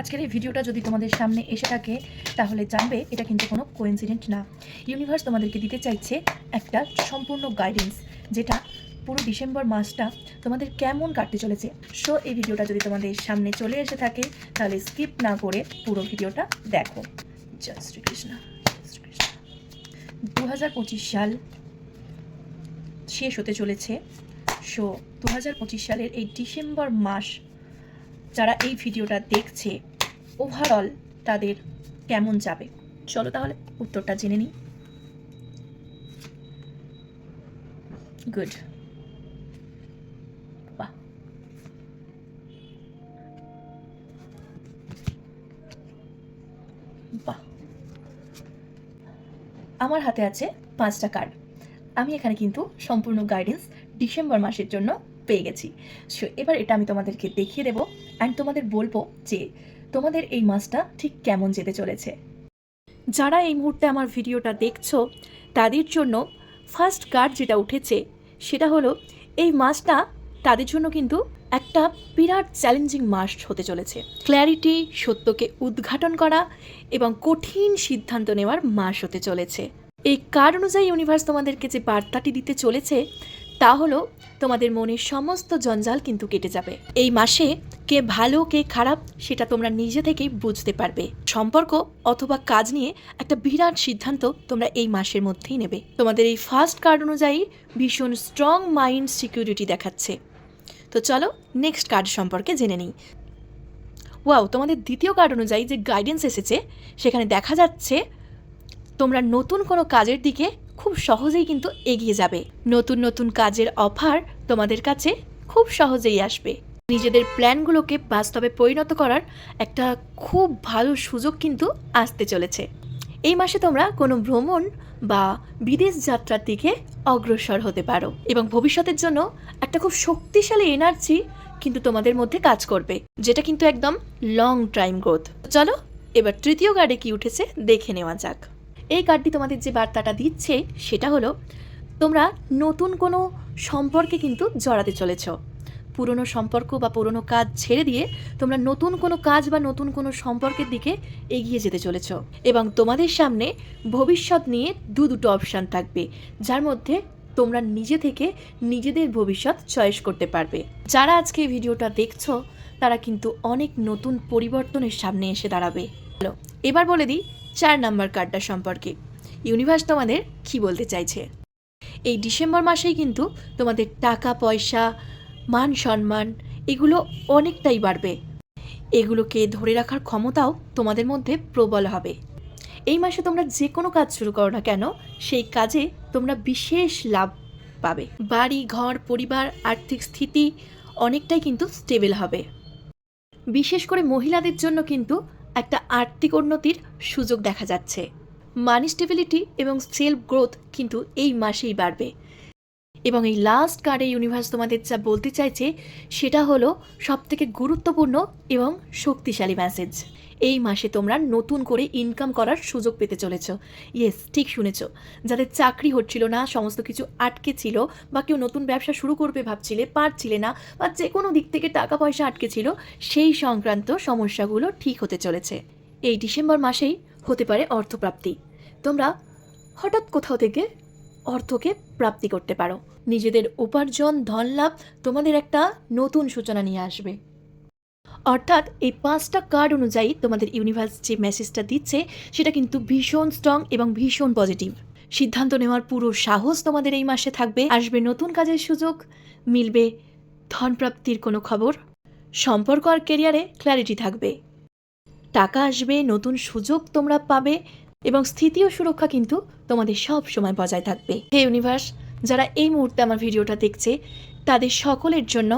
আজকের এই ভিডিওটা যদি তোমাদের সামনে এসে থাকে, তাহলে জানবে এটা কিন্তু কোনো কোইন্সিডেন্ট না। ইউনিভার্স তোমাদেরকে দিতে চাইছে একটা সম্পূর্ণ গাইডেন্স যেটা পুরো ডিসেম্বর মাসটা তোমাদের কেমন কাটতে চলেছে। সো এই ভিডিওটা যদি তোমাদের সামনে চলে এসে থাকে, তাহলে স্কিপ না করে পুরো ভিডিওটা দেখো। জয় শ্রীকৃষ্ণ দু হাজার পঁচিশ সাল শেষ হতে চলেছে। সো দু হাজার পঁচিশ সালের এই ডিসেম্বর মাস যারা এই ভিডিওটা দেখছে ওভারঅল তাদের কেমন যাবে? চলো তাহলে উত্তরটা জেনে নিই। গুড আমার হাতে আছে পাঁচটা কার্ড আমি এখানে কিন্তু সম্পূর্ণ গাইডেন্স ডিসেম্বর মাসের জন্য পেয়ে গেছি। সো এবার এটা আমি তোমাদেরকে দেখিয়ে দেবো। অ্যান্ড তোমাদের বলব যে তোমাদের এই মাসটা ঠিক কেমন যেতে চলেছে? যারা এই মুহূর্তে আমার ভিডিওটা দেখছ, তাদের জন্য ফার্স্ট কার্ড যেটা উঠেছে, সেটা হলো এই মাসটা তাদের জন্য কিন্তু একটা বিরাট চ্যালেঞ্জিং মাস হতে চলেছে। ক্ল্যারিটি সত্যকে উদ্ঘাটন করা এবং কঠিন সিদ্ধান্ত নেওয়ার মাস হতে চলেছে। এই কার্ড অনুযায়ী ইউনিভার্স তোমাদেরকে যে বার্তাটি দিতে চলেছে তা হলো, তোমাদের মনের সমস্ত জঞ্জাল কিন্তু কেটে যাবে। এই মাসে কে ভালো, কে খারাপ, সেটা তোমরা নিজে থেকেই বুঝতে পারবে। সম্পর্ক অথবা কাজ নিয়ে একটা বিরাট সিদ্ধান্ত তোমরা এই মাসের মধ্যেই নেবে। তোমাদের এই ফার্স্ট কার্ড অনুযায়ী ভীষণ স্ট্রং মাইন্ড সিকিউরিটি দেখাচ্ছে। তো চলো নেক্সট কার্ড সম্পর্কে জেনে নিই। ওয়াও তোমাদের দ্বিতীয় কার্ড অনুযায়ী যে গাইডেন্স এসেছে, সেখানে দেখা যাচ্ছে তোমরা নতুন কোনো কাজের দিকে খুব সহজেই কিন্তু এগিয়ে যাবে। নতুন নতুন কাজের অফার তোমাদের কাছে খুব সহজেই আসবে। নিজেদের প্ল্যানগুলোকে বাস্তবে পরিণত করার একটা খুব ভালো সুযোগ কিন্তু আসতে চলেছে। এই মাসে তোমরা কোনো ভ্রমণ বা বিদেশ যাত্রার দিকে অগ্রসর হতে পারো এবং ভবিষ্যতের জন্য একটা খুব শক্তিশালী এনার্জি কিন্তু তোমাদের মধ্যে কাজ করবে, যেটা কিন্তু একদম লং টাইম গ্রোথ চলো, এবার তৃতীয় কার্ডে কি উঠেছে দেখে নেওয়া যাক। এই কার্ডটি তোমাদের যে বার্তাটা দিচ্ছে, সেটা হলো, তোমরা নতুন কোনো সম্পর্কে কিন্তু জড়াতে চলেছ। পুরনো সম্পর্ক বা পুরনো কাজ ছেড়ে দিয়ে তোমরা নতুন কোনো কাজ বা নতুন কোনো সম্পর্কের দিকে এগিয়ে যেতে চলেছ। এবং তোমাদের সামনে ভবিষ্যৎ নিয়ে দু দুটো অপশান থাকবে, যার মধ্যে তোমরা নিজে থেকে নিজেদের ভবিষ্যৎ চয়েস করতে পারবে। যারা আজকে ভিডিওটা দেখছ, তারা কিন্তু অনেক নতুন পরিবর্তনের সামনে এসে দাঁড়াবে। এবার বলে দিই চার নাম্বার কার্ডটা সম্পর্কে। ইউনিভার্স তোমাদের কি বলতে চাইছে? এই ডিসেম্বর মাসেই কিন্তু তোমাদের টাকা, পয়সা, মান সম্মান এগুলো অনেকটাই বাড়বে। এগুলোকে ধরে রাখার ক্ষমতাও তোমাদের মধ্যে প্রবল হবে। এই মাসে তোমরা যে কোনো কাজ শুরু করো না কেন, সেই কাজে তোমরা বিশেষ লাভ পাবে। বাড়ি, ঘর, পরিবার, আর্থিক স্থিতি অনেকটাই কিন্তু স্টেবল হবে। বিশেষ করে মহিলাদের জন্য কিন্তু একটা আর্থিক উন্নতির সুযোগ দেখা যাচ্ছে। মানি স্টেবিলিটি এবং সেলফ গ্রোথ কিন্তু এই মাসেই বাড়বে। এবং এই লাস্ট কার্ডে ইউনিভার্স তোমাদের যা বলতে চাইছে, সেটা হলো সবথেকে গুরুত্বপূর্ণ এবং শক্তিশালী মেসেজ এই মাসে তোমরা নতুন করে ইনকাম করার সুযোগ পেতে চলেছ। ইয়েস ঠিক শুনেছ। যাদের চাকরি হচ্ছিল না, সমস্ত কিছু আটকে ছিল বা কেউ নতুন ব্যবসা শুরু করবে ভাবছিলে, পারছিলে না বা যে কোনো দিক থেকে টাকা পয়সা আটকে ছিল, সেই সংক্রান্ত সমস্যাগুলো ঠিক হতে চলেছে। এই ডিসেম্বর মাসেই হতে পারে অর্থপ্রাপ্তি। তোমরা হঠাৎ কোথাও থেকে অর্থকে প্রাপ্তি করতে পারো। নিজেদের উপার্জন ধন লাভ তোমাদের একটা নতুন সূচনা নিয়ে আসবে। অর্থাৎ এই পাঁচটা কার্ড অনুযায়ী তোমাদের ইউনিভার্স যে মেসেজটা দিচ্ছে, সেটা কিন্তু ভীষণ স্ট্রং এবং ভীষণ পজিটিভ সিদ্ধান্ত নেওয়ার পুরো সাহস তোমাদের এই মাসে থাকবে। আসবে নতুন কাজের সুযোগ, মিলবে ধনপ্রাপ্তির কোনো খবর, সম্পর্ক আর কেরিয়ারে ক্ল্যারিটি থাকবে। টাকা আসবে, নতুন সুযোগ তোমরা পাবে এবং স্থিতি ও সুরক্ষা কিন্তু তোমাদের সব সময় বজায় থাকবে। হে ইউনিভার্স যারা এই মুহূর্তে আমার ভিডিওটা দেখছে, তাদের সকলের জন্য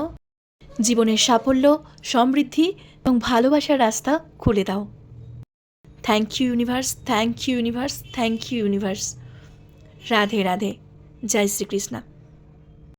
জীবনের সাফল্য, সমৃদ্ধি এবং ভালোবাসার রাস্তা খুলে দাও। Thank you universe thank you universe thank you universe Radhe Radhe. Joy Shrikrishna.